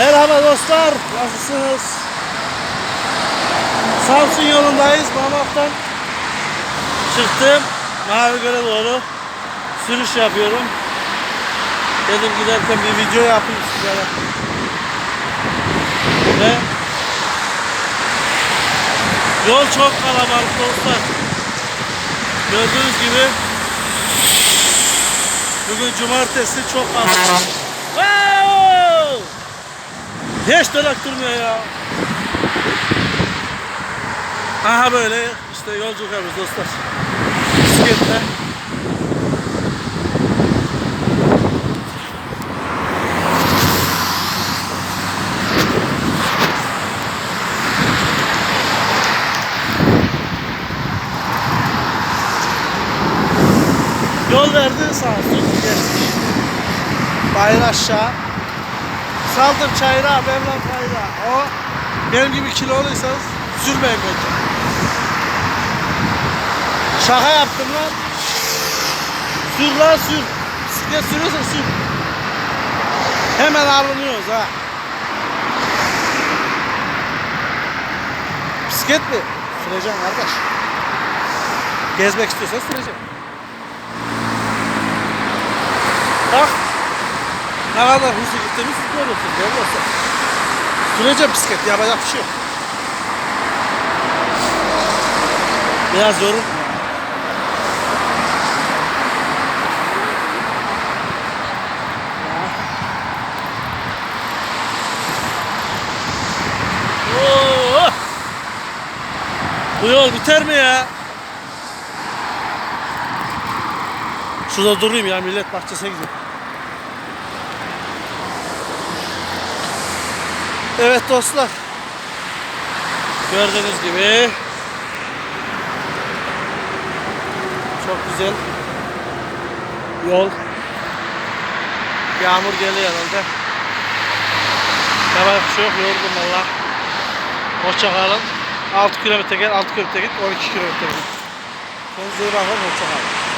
Merhaba dostlar, nasılsınız? Samsun yolundayız, Mamak'tan çıktım. Mavigöl'e doğru sürüş yapıyorum. Dedim giderken bir video yapayım sizlere. Ve yol çok kalabalık dostlar. Gördüğünüz gibi bugün cumartesi çok kalabalık. Hiç dönek durmuyor ya. Aha böyle işte yolculuk yapıyoruz dostlar. Bisikletle. Yol verdi sağ olsun. Bayır aşağı. Saldım çayıra, Mevlam kayra. O benim gibi kiloluysanız sürmeyin bence. Şaka yaptım lan. Sür lan sür. Bisiklet sürüyorsan sür. Hemen alınıyoruz ha. Bisiklet mi? Süreceğim kardeş. Gezmek istiyorsan süreceğim. Bak. Ne kadar hızlı gittiğini siz değil mi? Süreceğim bisiklet yapacak bir şey yok. Biraz yorul. Oo! Bu yol biter mi ya? Şurada durayım ya millet bahçesine gidiyor. Evet dostlar. Gördüğünüz gibi çok güzel yol. Yağmur geliyor herhalde. Yapacak bir şey yok. Yoruldum valla. Hoşça kalın. 6 kilometre gel, 6 kilometre git, 12 kilometre git. Kendinize iyi bakın. Hoşça kalın.